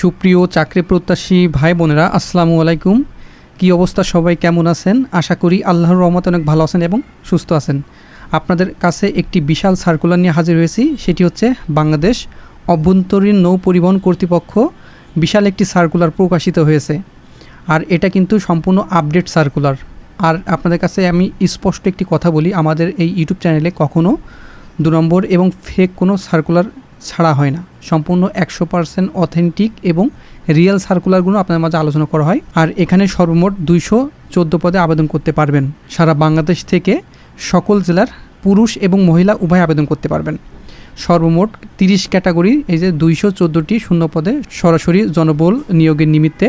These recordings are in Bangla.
সুপ্রিয় চাকরি প্রত্যাশী ভাই বোনেরা, আসসালামু আলাইকুম। কী অবস্থা? সবাই কেমন আছেন? আশা করি আল্লাহর রহমতে অনেক ভালো আছেন এবং সুস্থ আছেন। আপনাদের কাছে একটি বিশাল সার্কুলার নিয়ে হাজির হয়েছি। সেটি হচ্ছে বাংলাদেশ অভ্যন্তরীণ নৌ পরিবহন কর্তৃপক্ষ বিশাল একটি সার্কুলার প্রকাশিত হয়েছে। আর এটা কিন্তু সম্পূর্ণ আপডেট সার্কুলার। আর আপনাদের কাছে আমি স্পষ্ট একটি কথা বলি, আমাদের এই ইউটিউব চ্যানেলে কখনও দু নম্বর এবং ফেক কোনো সার্কুলার ছাড়া হয় না। সম্পূর্ণ একশো পার্সেন্ট অথেন্টিক এবং রিয়েল সার্কুলারগুলো আপনাদের মাঝে আলোচনা করা হয়। আর এখানে সর্বমোট দুইশো চোদ্দ পদে আবেদন করতে পারবেন। সারা বাংলাদেশ থেকে সকল জেলার পুরুষ এবং মহিলা উভয় আবেদন করতে পারবেন। সর্বমোট তিরিশ ক্যাটাগরি, এই যে দুইশো চোদ্দোটি শূন্য পদে সরাসরি জনবল নিয়োগের নিমিত্তে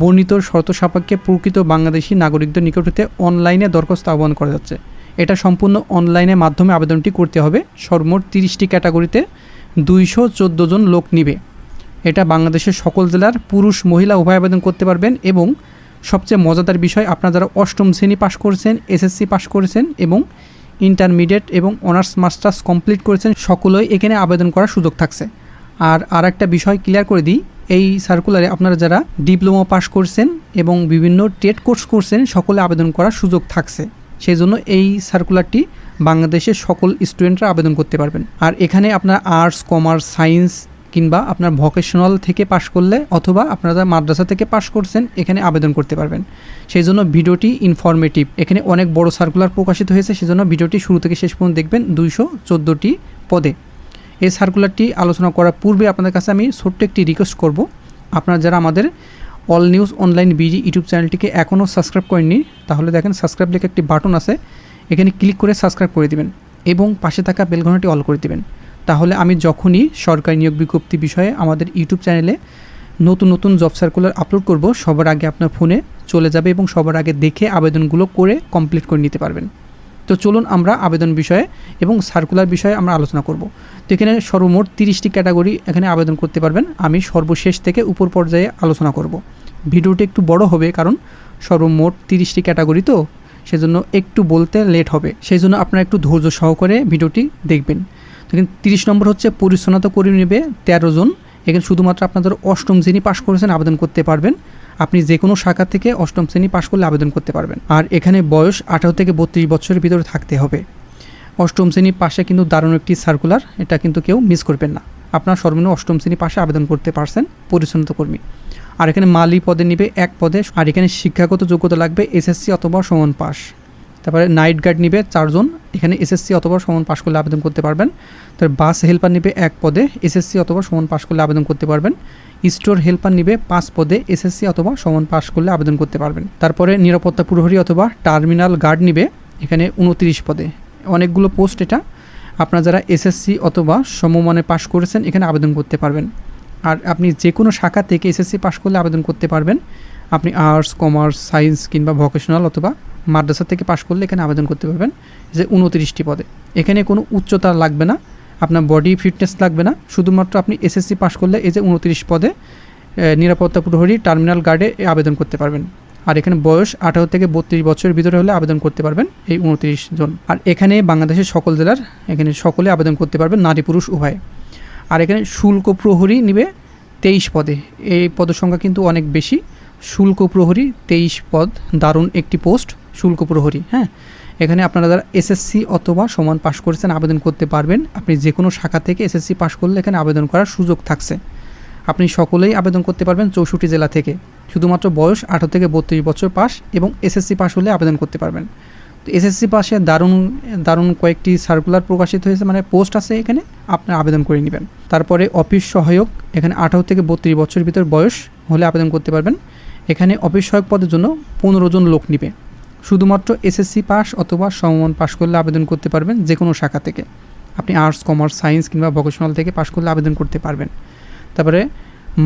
বর্ণিত শর্ত সাপেক্ষে প্রকৃত বাংলাদেশি নাগরিকদের নিকট হতে অনলাইনে দরখাস্ত আহ্বান করা যাচ্ছে। এটা সম্পূর্ণ অনলাইনের মাধ্যমে আবেদনটি করতে হবে। সর্বমোট তিরিশটি ক্যাটাগরিতে দুইশো চোদ্দ জন লোক নিবে। এটা বাংলাদেশের সকল জেলার পুরুষ, মহিলা উভয় আবেদন করতে পারবেন এবং সবচেয়ে মজাদার বিষয়, আপনারা যারা অষ্টম শ্রেণি পাশ করেছেন, এসএসসি পাশ করেছেন এবং ইন্টারমিডিয়েট এবং অনার্স, মাস্টার্স কমপ্লিট করেছেন, সকলেই এখানে আবেদন করার সুযোগ থাকছে। আর আর একটা বিষয় ক্লিয়ার করে দিই, এই সার্কুলারে আপনারা যারা ডিপ্লোমা পাশ করছেন এবং বিভিন্ন টেট কোর্স করছেন, সকলে আবেদন করার সুযোগ থাকছে। সেই জন্য এই সার্কুলারটি বাংলাদেশের সকল স্টুডেন্টরা আবেদন করতে পারবেন। আর এখানে আপনার আর্টস কমার্স সায়েন্স কিংবা আপনার ভকেশনাল থেকে পাশ করলে অথবা আপনারা মাদ্রাসা থেকে পাশ করছেন, এখানে আবেদন করতে পারবেন। সেই জন্য ভিডিওটি ইনফরমেটিভ এখানে অনেক বড় সার্কুলার প্রকাশিত হয়েছে, সেজন্য ভিডিওটি শুরু থেকে শেষ পর্যন্ত দেখবেন দুইশো চোদ্দোটি পদে। এই সার্কুলারটি আলোচনা করার পূর্বে আপনাদের কাছে আমি ছোট্ট একটি রিকোয়েস্ট করব। আপনারা যারা আমাদের all news online BG YouTube চ্যানেলটিকে এখনও সাবস্ক্রাইব করেননি, তাহলে দেখেন সাবস্ক্রাইব লিখে একটি বাটন আছে। এখানে ক্লিক করে সাবস্ক্রাইব করে দিবেন এবং পাশে থাকা বেলঘনাটি অল করে দিবেন। তাহলে আমি যখনই সরকারি নিয়োগ বিজ্ঞপ্তি বিষয়ে আমাদের ইউটিউব চ্যানেলে নতুন নতুন জব সার্কুলার আপলোড করব, সবার আগে আপনার ফোনে চলে যাবে এবং সবার আগে দেখে আবেদনগুলো করে কমপ্লিট করে নিতে পারবেন। তো চলুন আমরা আবেদন বিষয়ে এবং সার্কুলার বিষয়ে আমরা আলোচনা করব। তো এখানে সর্বমোট তিরিশটি ক্যাটাগরি এখানে আবেদন করতে পারবেন। আমি সর্বশেষ থেকে উপর পর্যায়ে আলোচনা করব। ভিডিওটি একটু বড় হবে কারণ সর্বমোট তিরিশটি ক্যাটাগরি তো। সেজন্য একটু বলতে লেট হবে। সেই জন্য আপনারা একটু ধৈর্য সহকারে ভিডিওটি দেখবেন। তো এখানে তিরিশ নম্বর হচ্ছে পরিচ্ছন্নতা কর্মী নেবে তেরো জন। এখানে শুধুমাত্র আপনাদের অষ্টম শ্রেণি পাশ করেছেন, আবেদন করতে পারবেন। আপনি যে কোনো শাখা থেকে অষ্টম শ্রেণি পাশ করলে আবেদন করতে পারবেন। আর এখানে বয়স আঠারো থেকে বত্রিশ বছরের ভিতরে থাকতে হবে। অষ্টম শ্রেণি পাশে কিন্তু দারুণ একটি সার্কুলার এটা কিন্তু কেউ মিস করবেন না। আপনার সর্বনিম্ন অষ্টম শ্রেণি পাশে আবেদন করতে পারছেন পরিচ্ছন্নতা কর্মী। আর এখানে মালি পদে নিবে এক পদে। আর এখানে শিক্ষাগত যোগ্যতা লাগবে এসএসসি অথবা সমান পাস তারপরে নাইট গার্ড নিবে চারজন। এখানে এসএসসি অথবা সমান পাশ করলে আবেদন করতে পারবেন। তারপর বাস হেল্পার নিবে এক পদে। এসএসসি অথবা সমান পাশ করলে আবেদন করতে পারবেন। স্টোর হেল্পার নিবে পাঁচ পদে। এসএসসি অথবা সমান পাশ করলে আবেদন করতে পারবেন। তারপরে নিরাপত্তা প্রহরী অথবা টার্মিনাল গার্ড নিবে। এখানে উনত্রিশ পদে। অনেকগুলো পোস্ট এটা। আপনারা যারা এসএসসি অথবা সমমানে পাশ করেছেন, এখানে আবেদন করতে পারবেন। আর আপনি যে কোনো শাখা থেকে এসএসসি পাশ করলে আবেদন করতে পারবেন। আপনি আর্টস, কমার্স, সায়েন্স কিংবা ভকেশনাল অথবা মাদ্রাসা থেকে পাশ করলে এখানে আবেদন করতে পারবেন যে উনত্রিশটি পদে। এখানে কোনো উচ্চতা লাগবে না, আপনার বডি ফিটনেস লাগবে না, শুধুমাত্র আপনি এসএসসি পাশ করলে এই যে উনত্রিশ পদে নিরাপত্তা প্রহরী টার্মিনাল গার্ডে আবেদন করতে পারবেন। আর এখানে বয়স আঠারো থেকে বত্রিশ বছরের ভিতরে হলে আবেদন করতে পারবেন এই উনত্রিশ জন। আর এখানে বাংলাদেশের সকল জেলার এখানে সকলে আবেদন করতে পারবেন নারী, পুরুষ, উভয়। আর এখানে শুল্ক প্রহরী নিবে তেইশ পদে। এই পদের সংখ্যা কিন্তু অনেক বেশি। শুল্ক প্রহরী তেইশ পদ, দারুণ একটি পোস্ট, শুল্ক প্রহরী হ্যাঁ? এখানে আপনারা যারা এসএসসি অথবা সমান পাশ করেছেন, আবেদন করতে পারবেন। আপনি যে কোনো শাখা থেকে এসএসসি পাশ করলে এখানে আবেদন করার সুযোগ থাকছে। আপনি সকলেই আবেদন করতে পারবেন চৌষট্টি জেলা থেকে। শুধুমাত্র বয়স আঠারো থেকে বত্রিশ বছর পাস এবং এসএসসি পাস হলে আবেদন করতে পারবেন। এসএসসি পাশে দারুণ দারুণ কয়েকটি সার্কুলার প্রকাশিত হয়েছে মানে পোস্ট আছে এখানে, আপনি আবেদন করে নেবেন। তারপরে অফিস সহায়ক, এখানে আঠারো থেকে বত্রিশ বছরের ভিতর বয়স হলে আবেদন করতে পারবেন। এখানে অফিস সহায়ক পদের জন্য পনেরো জন লোক নিবে। শুধুমাত্র এসএসসি পাস অথবা সমমান পাশ করলে আবেদন করতে পারবেন যে কোনো শাখা থেকে। আপনি আর্টস কমার্স সায়েন্স কিংবা ভোকেশনাল থেকে পাশ করলে আবেদন করতে পারবেন। তারপরে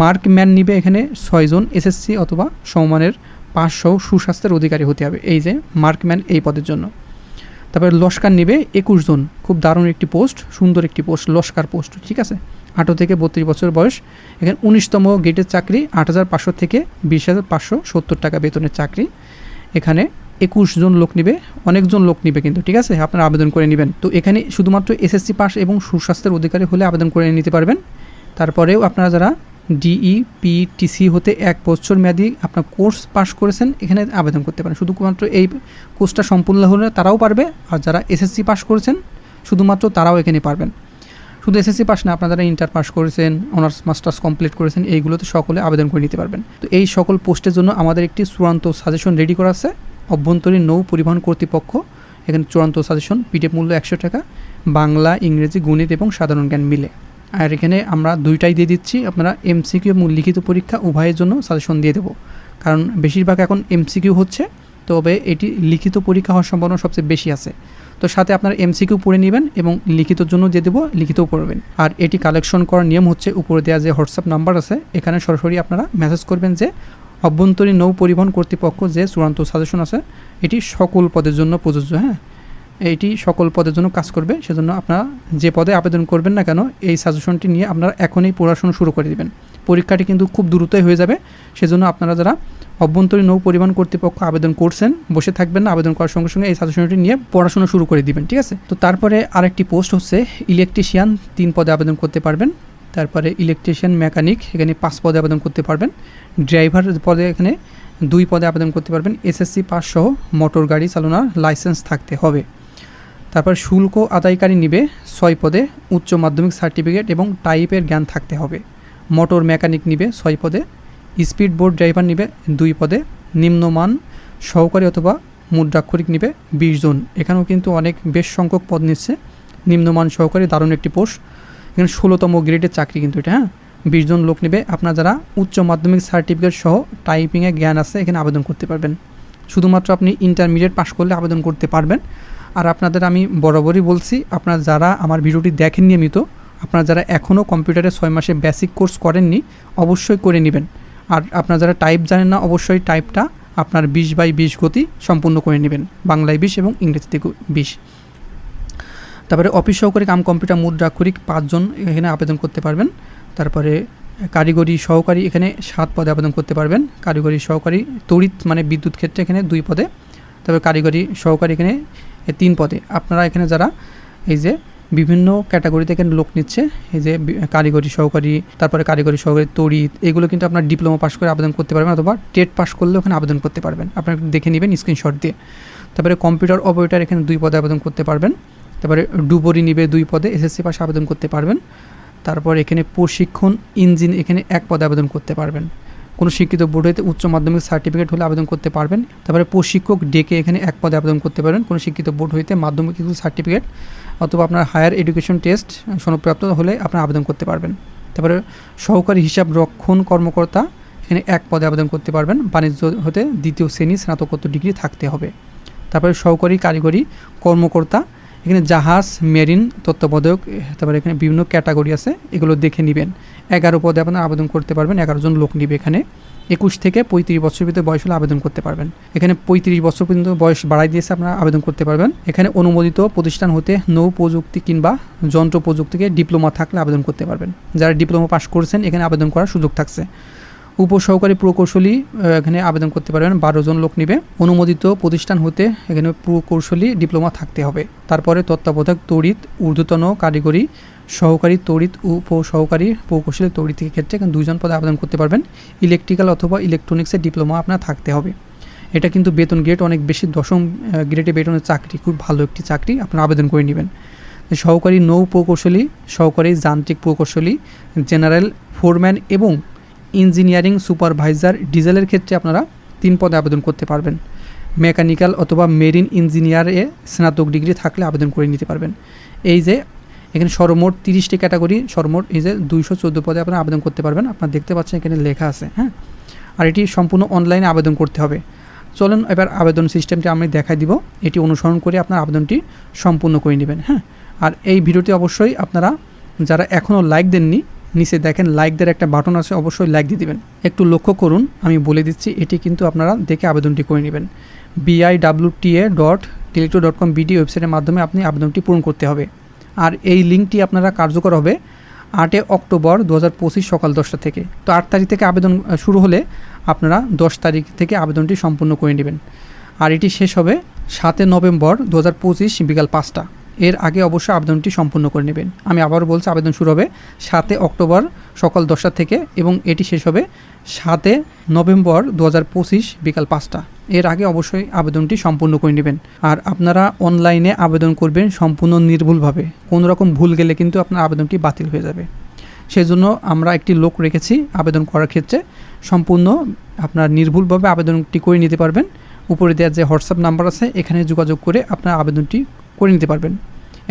মার্ক ম্যান নিবে এখানে ছয়জন এসএসসি অথবা সমমানের পাঁচশো সুস্বাস্থ্যের অধিকারী হতে হবে এই যে মার্কম্যান এই পদের জন্য। তারপরে লস্কার নেবে একুশ জন। খুব দারুণ একটি পোস্ট, সুন্দর একটি পোস্ট, লস্কার পোস্ট, ঠিক আছে? আঠারো থেকে বত্রিশ বছর বয়স। এখানে উনিশতম গেটের চাকরি, আট হাজার পাঁচশো থেকে বিশ হাজার পাঁচশো সত্তর টাকা বেতনের চাকরি। এখানে একুশ জন লোক নিবে, অনেকজন লোক নিবে কিন্তু, ঠিক আছে? আপনারা আবেদন করে নেবেন। তো এখানে শুধুমাত্র এসএসসি পাস এবং সুস্বাস্থ্যের অধিকারী হলে আবেদন করে নিতে পারবেন। তারপরেও আপনারা যারা ডিই পিটিসি হতে এক বছর মেয়াদি আপনার কোর্স পাস করেছেন, এখানে আবেদন করতে পারেন। শুধুমাত্র এই কোর্সটা সম্পূর্ণ হলে তারাও পারবে, আর যারা এসএসসি পাস করেছেন, শুধুমাত্র তারাও এখানে পারবেন। শুধু এসএসসি পাস না, আপনারা যারা ইন্টার পাস করেছেন, অনার্স, মাস্টার্স কমপ্লিট করেছেন, এইগুলোতে সকলে আবেদন করে নিতে পারবেন। তো এই সকল পোস্টের জন্য আমাদের একটি চূড়ান্ত সাজেশন রেডি করা আছে। অভ্যন্তরীণ নৌ পরিবহন কর্তৃপক্ষ, এখানে চূড়ান্ত সাজেশন, পিডিএফ মূল্য একশো টাকা, বাংলা, ইংরেজি, গণিত এবং সাধারণ জ্ঞান মিলে। আর এখানে আমরা দুইটাই দিয়ে দিচ্ছি। আপনারা এমসিকিউ এবং লিখিত পরীক্ষা উভয়ের জন্য সাজেশন দিয়ে দেবো। কারণ বেশিরভাগ এখন এমসিকিউ হচ্ছে, তবে এটি লিখিত পরীক্ষা হওয়ার সম্ভাবনা সবচেয়ে বেশি আছে। তো সাথে আপনার এমসিকিউ পড়ে নেবেন এবং লিখিতর জন্য দিয়ে দেবো, লিখিতও পড়বেন। আর এটি কালেকশন করার নিয়ম হচ্ছে, উপরে দেওয়া যে হোয়াটসঅ্যাপ নাম্বার আছে, এখানে সরাসরি আপনারা মেসেজ করবেন যে, অভ্যন্তরীণ নৌ পরিবহন কর্তৃপক্ষ যে চূড়ান্ত সাজেশন আছে, এটি সকল পদের জন্য প্রযোজ্য হ্যাঁ? এটি সকল পদের জন্য কাজ করবে, সেজন্য আপনারা যে পদে আবেদন করবেন না কেন, এই সাজেশনটি নিয়ে আপনারা এখনই পড়াশোনা শুরু করে দেবেন। পরীক্ষাটি কিন্তু খুব দ্রুতই হয়ে যাবে, সেজন্য আপনারা যারা অভ্যন্তরীণ নৌ পরিবহন কর্তৃপক্ষ আবেদন করছেন, বসে থাকবেন না আবেদন করার সঙ্গে সঙ্গে এই সাজেশনটি নিয়ে পড়াশোনা শুরু করে দিবেন, ঠিক আছে? তো তারপরে আরেকটি পোস্ট হচ্ছে, ইলেকট্রিশিয়ান তিন পদে আবেদন করতে পারবেন। তারপরে ইলেকট্রিশিয়ান মেকানিক, এখানে পাঁচ পদে আবেদন করতে পারবেন। ড্রাইভার পদে এখানে দুই পদে আবেদন করতে পারবেন। এসএসসি পাস সহ মোটর গাড়ি চালানোর লাইসেন্স থাকতে হবে। তারপর শুল্ক আদায়কারী নিবে ছয় পদে উচ্চ মাধ্যমিক সার্টিফিকেট এবং টাইপের জ্ঞান থাকতে হবে। মোটর মেকানিক নিবে ছয় পদে স্পিড বোট ড্রাইভার নিবে দুই পদে, নিম্নমান সহকারী অথবা মুদ্রাক্ষরিক নিবে বিশ জন। এখানেও কিন্তু অনেক বেশ সংখ্যক পদ নিচ্ছে। নিম্নমান সহকারী দারুণ একটি পোস্ট। এখানে ষোলোতম গ্রেডের চাকরি কিন্তু এটা হ্যাঁ? বিশ জন লোক নেবে। আপনার যারা উচ্চ মাধ্যমিক সার্টিফিকেট সহ টাইপিংয়ে জ্ঞান আছে, এখানে আবেদন করতে পারবেন। শুধুমাত্র আপনি ইন্টারমিডিয়েট পাশ করলে আবেদন করতে পারবেন। আর আপনাদের আমি বরাবরই বলছি, আপনারা যারা আমার ভিডিওটি দেখেন নিয়মিত, আপনারা যারা এখনও কম্পিউটারে ছয় মাসে বেসিক কোর্স করেননি, অবশ্যই করে নেবেন। আর আপনারা যারা টাইপ জানেন না, অবশ্যই টাইপটা আপনার বিশ বাই বিশ গতি সম্পূর্ণ করে নেবেন, বাংলায় বিশ এবং ইংরেজিতে বিশ। তারপরে অফিস সহকারী কাম কম্পিউটার মুদ্রাক্ষরিক পাঁচজন এখানে আবেদন করতে পারবেন। তারপরে কারিগরি সহকারী এখানে সাত পদে আবেদন করতে পারবেন। কারিগরি সহকারী তড়িৎ মানে বিদ্যুৎ ক্ষেত্রে এখানে দুই পদে। তারপরে কারিগরি সহকারী এখানে এ তিন পদে। আপনারা এখানে যারা এই যে বিভিন্ন ক্যাটাগরিতে এখানে লোক নিচ্ছে, এই যে কারিগরি সহকারী, তারপরে কারিগরি সহকারী তড়িৎ, এগুলো কিন্তু আপনার ডিপ্লোমা পাস করে আবেদন করতে পারবেন অথবা টেট পাস করলেও ওখানে আবেদন করতে পারবেন। আপনারা দেখে নেবেন স্ক্রিনশট দিয়ে। তারপরে কম্পিউটার অপারেটর এখানে দুই পদে আবেদন করতে পারবেন। তারপরে ডুবরি নিবে দুই পদে এসএসসি পাশে আবেদন করতে পারবেন। তারপর এখানে প্রশিক্ষণ ইঞ্জিন এখানে এক পদে আবেদন করতে পারবেন। কোনো শিক্ষিত বোর্ড হতে উচ্চ মাধ্যমিক সার্টিফিকেট হলে আবেদন করতে পারবেন। তারপরে প্রশিক্ষক ডেকে এখানে এক পদে আবেদন করতে পারবেন কোনো শিক্ষিত বোর্ড হইতে মাধ্যমিক সার্টিফিকেট অথবা আপনার হায়ার এডুকেশন টেস্ট সনদপ্রাপ্ত হলে আপনার আবেদন করতে পারবেন। তারপরে সহকারী হিসাব রক্ষণ কর্মকর্তা এখানে এক পদে আবেদন করতে পারবেন। বাণিজ্য হতে দ্বিতীয় শ্রেণি স্নাতকোত্তর ডিগ্রি থাকতে হবে। তারপরে সহকারী কারিগরি কর্মকর্তা এখানে জাহাজ, মেরিন, তত্ত্বাবধায়ক, তারপরে এখানে বিভিন্ন ক্যাটাগরি আছে, এগুলো দেখে নেবেন। এগারো পদে আপনারা আবেদন করতে পারবেন, এগারো জন লোক নিবে এখানে। একুশ থেকে পঁয়ত্রিশ বছর ভিতরে বয়স হলে আবেদন করতে পারবেন। এখানে পঁয়ত্রিশ বছর পর্যন্ত বয়স বাড়াই দিয়েছে আপনারা আবেদন করতে পারবেন। এখানে অনুমোদিত প্রতিষ্ঠান হতে নৌ প্রযুক্তি কিংবা যন্ত্র প্রযুক্তিকে ডিপ্লোমা থাকলে আবেদন করতে পারবেন। যারা ডিপ্লোমা পাশ করেছেন, এখানে আবেদন করার সুযোগ থাকছে। উপসহকারী প্রকৌশলী এখানে আবেদন করতে পারবেন। বারো জন লোক নিবে। অনুমোদিত প্রতিষ্ঠান হতে এখানে প্রকৌশলী ডিপ্লোমা থাকতে হবে। তারপরে তত্ত্বাবধায়ক তড়িৎ, ঊর্ধ্বতন কারিগরি, সহকারী তড়িৎ, উপসহকারী প্রকৌশলী তড়িৎ ক্ষেত্রে এখানে দুইজন পদে আবেদন করতে পারবেন। ইলেকট্রিক্যাল অথবা ইলেকট্রনিক্সের ডিপ্লোমা আপনার থাকতে হবে। এটা কিন্তু বেতন গ্রেড অনেক বেশি, দশম গ্রেডে বেতনের চাকরি, খুব ভালো একটি চাকরি, আপনারা আবেদন করে নেবেন। সহকারী নৌ প্রকৌশলী, সহকারী যান্ত্রিক প্রকৌশলী, জেনারেল, ফোরম্যান এবং ইঞ্জিনিয়ারিং সুপারভাইজার ডিজেলের ক্ষেত্রে আপনারা তিন পদে আবেদন করতে পারবেন। মেকানিক্যাল অথবা মেরিন ইঞ্জিনিয়ারে স্নাতক ডিগ্রি থাকলে আবেদন করে নিতে পারবেন। এই যে, এখানে সর্বমোট তিরিশটি ক্যাটাগরি, সর্বমোট এই যে দুইশো চোদ্দ পদে আপনারা আবেদন করতে পারবেন। আপনারা দেখতে পাচ্ছেন এখানে লেখা আছে হ্যাঁ? আর এটি সম্পূর্ণ অনলাইনে আবেদন করতে হবে। চলুন এবার আবেদন সিস্টেমটি আমি দেখাই দিব। এটি অনুসরণ করে আপনার আবেদনটি সম্পূর্ণ করে নেবেন হ্যাঁ? আর এই ভিডিওটি অবশ্যই আপনারা যারা এখনও লাইক দেননি নিচে দেখেন লাইক দেওয়ার একটা বাটন আছে, অবশ্যই লাইক দিয়ে দিবেন। একটু লক্ষ্য করুন, আমি বলে দিচ্ছি, এটি কিন্তু আপনারা দেখে আবেদনটি করে নেবেন। BI BIWTA dot teletalk dot com BD ওয়েবসাইটের মাধ্যমে আপনি আবেদনটি পূরণ করতে হবে। আর এই লিঙ্কটি আপনারা কার্যকর হবে আটে অক্টোবর দু হাজার পঁচিশ সকাল দশটা থেকে। তো আট তারিখ থেকে আবেদন শুরু হলে আপনারা দশ তারিখ থেকে আবেদনটি সম্পূর্ণ করে নেবেন। আর এটি শেষ হবে সাতে নভেম্বর দু হাজার পঁচিশ, বিকাল পাঁচটা। এর আগে অবশ্যই আবেদনটি সম্পূর্ণ করে নেবেন। আমি আবারও বলছি, আবেদন শুরু হবে সাতে অক্টোবর সকাল দশটা থেকে এবং এটি শেষ হবে সাতে নভেম্বর দু হাজার পঁচিশ বিকাল পাঁচটা। এর আগে অবশ্যই আবেদনটি সম্পূর্ণ করে নেবেন। আর আপনারা অনলাইনে আবেদন করবেন সম্পূর্ণ নির্ভুলভাবে। কোনো রকম ভুল গেলে কিন্তু আপনার আবেদনটি বাতিল হয়ে যাবে। সেই জন্য আমরা একটি লোক রেখেছি আবেদন করার ক্ষেত্রে। সম্পূর্ণ আপনার নির্ভুলভাবে আবেদনটি করে নিতে পারবেন। উপরে দেওয়ার যে হোয়াটসঅ্যাপ নাম্বার আছে, এখানে যোগাযোগ করে আপনার আবেদনটি করে নিতে পারবেন।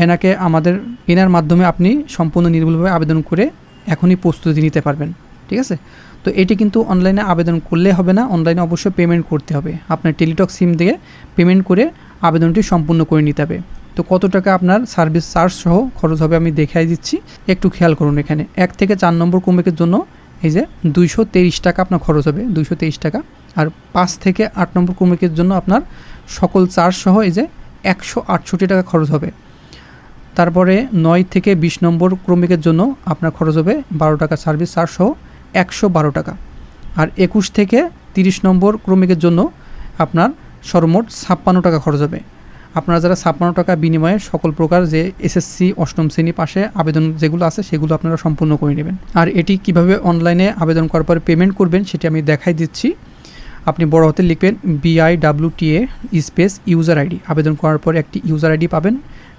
এনাকে আমাদের, এনার মাধ্যমে আপনি সম্পূর্ণ নির্ভুলভাবে আবেদন করে এখনই প্রস্তুতি নিতে পারবেন, ঠিক আছে? তো এটি কিন্তু অনলাইনে আবেদন করলে হবে না, অনলাইনে অবশ্যই পেমেন্ট করতে হবে। আপনার টেলিটক সিম দিয়ে পেমেন্ট করে আবেদনটি সম্পূর্ণ করে নিতে হবে। তো কত টাকা আপনার সার্ভিস চার্জ সহ খরচ হবে আমি দেখাই দিচ্ছি। একটু খেয়াল করুন এখানে। এক থেকে চার নম্বর কমিকের জন্য এই যে দুইশো তেইশ টাকা আপনার খরচ হবে, দুইশো তেইশ টাকা। আর পাঁচ থেকে আট নম্বর কমিকের জন্য আপনার সকল চার্জ সহ এই যে একশো আটষট্টি টাকা খরচ হবে। তারপরে নয় থেকে বিশ নম্বর ক্রমিকের জন্য আপনার খরচ হবে বারো টাকা সার্ভিস চার্জ সহ একশো বারো টাকা। আর একুশ থেকে তিরিশ নম্বর ক্রমিকের জন্য আপনার সর্বমোট ছাপ্পান্ন টাকা খরচ হবে। আপনারা যারা ছাপ্পান্ন টাকা বিনিময়ে সকল প্রকার যে এসএসসি অষ্টম শ্রেণি পাশে আবেদন যেগুলো আছে সেগুলো আপনারা সম্পূর্ণ করে নেবেন। আর এটি কীভাবে অনলাইনে আবেদন করার পরে পেমেন্ট করবেন সেটি আমি দেখাই দিচ্ছি। আপনি বড় হতে লিখবেন BI W T A space user ID আবেদন করার পর একটি ইউজার আইডি পাবেন।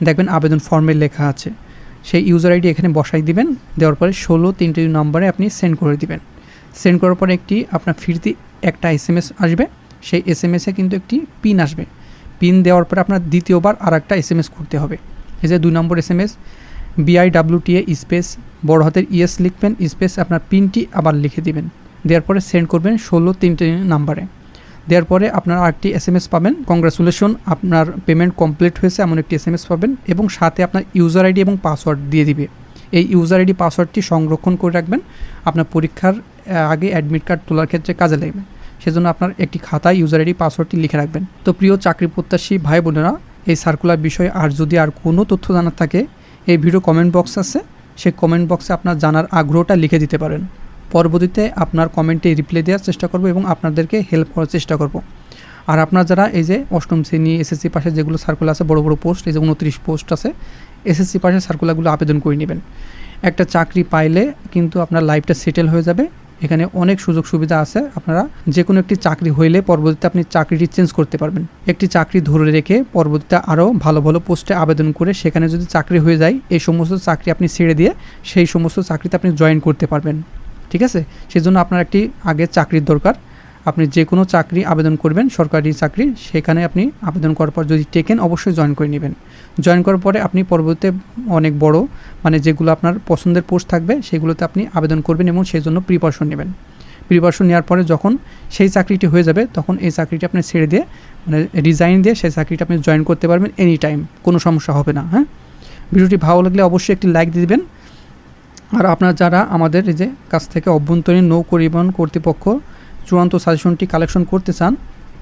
দেখবেন আবেদন ফর্মে লেখা আছে। সেই ইউজার আইডি এখানে বসাই দিবেন। দেওয়ার পরে ষোলো তিনটে নম্বরে আপনি সেন্ড করে দিবেন। সেন্ড করার পরে একটি আপনার ফিরতি একটা এস এম এস আসবে। সেই এস এম এসে কিন্তু একটি পিন আসবে। পিন দেওয়ার পরে আপনার দ্বিতীয়বার আর একটা এস এম এস করতে হবে। এই যে দুই নম্বর S M S BI W T A space বড় হাতের ইএস লিখবেন। স্পেস আপনার পিনটি আবার লিখে দিবেন। দেওয়ার পরে সেন্ড করবেন ষোলো তিনটে নাম্বারে। দেওয়ার পরে আপনার আরেকটি এস এম এস পাবেন। কংগ্রাচুলেশন আপনার পেমেন্ট কমপ্লিট হয়েছে, এমন একটি এস এম এস পাবেন এবং সাথে আপনার ইউজার আইডি এবং পাসওয়ার্ড দিয়ে দিবে। এই ইউজার আইডি পাসওয়ার্ডটি সংরক্ষণ করে রাখবেন। আপনার পরীক্ষার আগে অ্যাডমিট কার্ড তোলার ক্ষেত্রে কাজে লাগবে। সেজন্য আপনার একটি খাতায় ইউজার আইডি পাসওয়ার্ডটি লিখে রাখবেন। তো প্রিয় চাকরি প্রত্যাশী ভাই বোনেরা, এই সার্কুলার বিষয়ে আর যদি আর কোনো তথ্য জানার থাকে, এই ভিডিও কমেন্ট বক্স আছে। সেই কমেন্ট বক্সে আপনার জানার আগ্রহটা লিখে দিতে পারেন। পরবর্তীতে আপনার কমেন্টে রিপ্লাই দেওয়ার চেষ্টা করব এবং আপনাদেরকে হেল্প করার চেষ্টা করব। আর আপনার যারা এই যে অষ্টম শ্রেণি এসএসসি পাশে যেগুলো সার্কুলার আছে, বড় বড় পোস্ট এই যে উনত্রিশ পোস্ট আছে এসএসসি পাশে সার্কুলারগুলো আবেদন করে নেবেন। একটা চাকরি পাইলে কিন্তু আপনার লাইফটা সেটেল হয়ে যাবে। এখানে অনেক সুযোগ সুবিধা আছে আপনারা যে কোনো একটি চাকরি হইলে পরবর্তীতে আপনি চাকরিটি চেঞ্জ করতে পারবেন। একটি চাকরি ধরে রেখে পরবর্তীতে আরও ভালো ভালো পোস্টে আবেদন করে সেখানে যদি চাকরি হয়ে যায়, এই সমস্ত চাকরি আপনি ছেড়ে দিয়ে সেই সমস্ত চাকরিতে আপনি জয়েন করতে পারবেন। ঠিক আছে? সেজন্য আপনার একটি আগে চাকরির দরকার। আপনি যে কোনো চাকরি আবেদন করবেন, সরকারি চাকরি, সেখানে আপনি আবেদন করার পর যদি টেকেন, অবশ্যই জয়েন করে নেবেন। জয়েন করার পরে আপনি পরবর্তীতে অনেক বড় মানে যেগুলো আপনার পছন্দের পোস্ট থাকবে, সেগুলোতে আপনি আবেদন করবেন এবং সেই জন্য প্রিপারেশন নেবেন। প্রিপারেশন নেওয়ার পরে যখন সেই চাকরিটি হয়ে যাবে, তখন এই চাকরিটি আপনি ছেড়ে দিয়ে মানে রিজাইন দিয়ে সেই চাকরিটা আপনি জয়েন করতে পারবেন এনি টাইম কোনো সমস্যা হবে না হ্যাঁ? ভিডিওটি ভালো লাগলে অবশ্যই একটি লাইক দিয়ে দিবেন। আর আপনারা যারা আমাদের যে কাছ থেকে অভ্যন্তরীণ নৌ পরিবহন কর্তৃপক্ষ চূড়ান্ত সাজেশনটি কালেকশন করতে চান,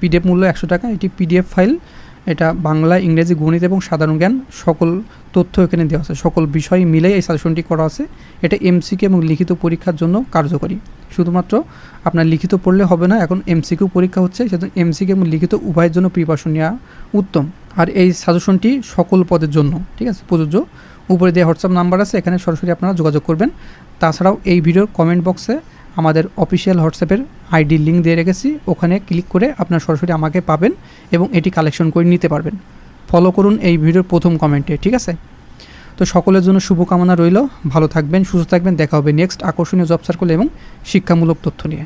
পিডিএফ মূল্য একশো টাকা, এটি পিডিএফ ফাইল। এটা বাংলা, ইংরেজি, গণিত এবং সাধারণ জ্ঞান, সকল তথ্য এখানে দেওয়া আছে। সকল বিষয় মিলে এই সাজেশনটি করা আছে। এটা এমসিকিউ এবং লিখিত পরীক্ষার জন্য কার্যকরী। শুধুমাত্র আপনার লিখিত পড়লে হবে না, এখন এমসিকিউ পরীক্ষা হচ্ছে, সেজন্য এমসিকিউ এবং লিখিত উভয়ের জন্য প্রিপারেশন নেওয়া উত্তম। আর এই সাজেশনটি সকল পদের জন্য, ঠিক আছে? প্রযোজ্য উপরে যে হোয়াটসঅ্যাপ নাম্বার আছে, এখানে সরাসরি আপনারা যোগাযোগ করবেন। তাছাড়াও এই ভিডিওর কমেন্ট বক্সে আমাদের অফিসিয়াল হোয়াটসঅ্যাপের আইডি লিঙ্ক দিয়ে রেখেছি, ওখানে ক্লিক করে আপনার সরাসরি আমাকে পাবেন এবং এটি কালেকশন করে নিতে পারবেন। ফলো করুন এই ভিডিওর প্রথম কমেন্টে ঠিক আছে? তো সকলের জন্য শুভকামনা রইল, ভালো থাকবেন, সুস্থ থাকবেন, দেখা হবে নেক্সট আকর্ষণীয় জব সার্কুল এবং শিক্ষামূলক তথ্য নিয়ে।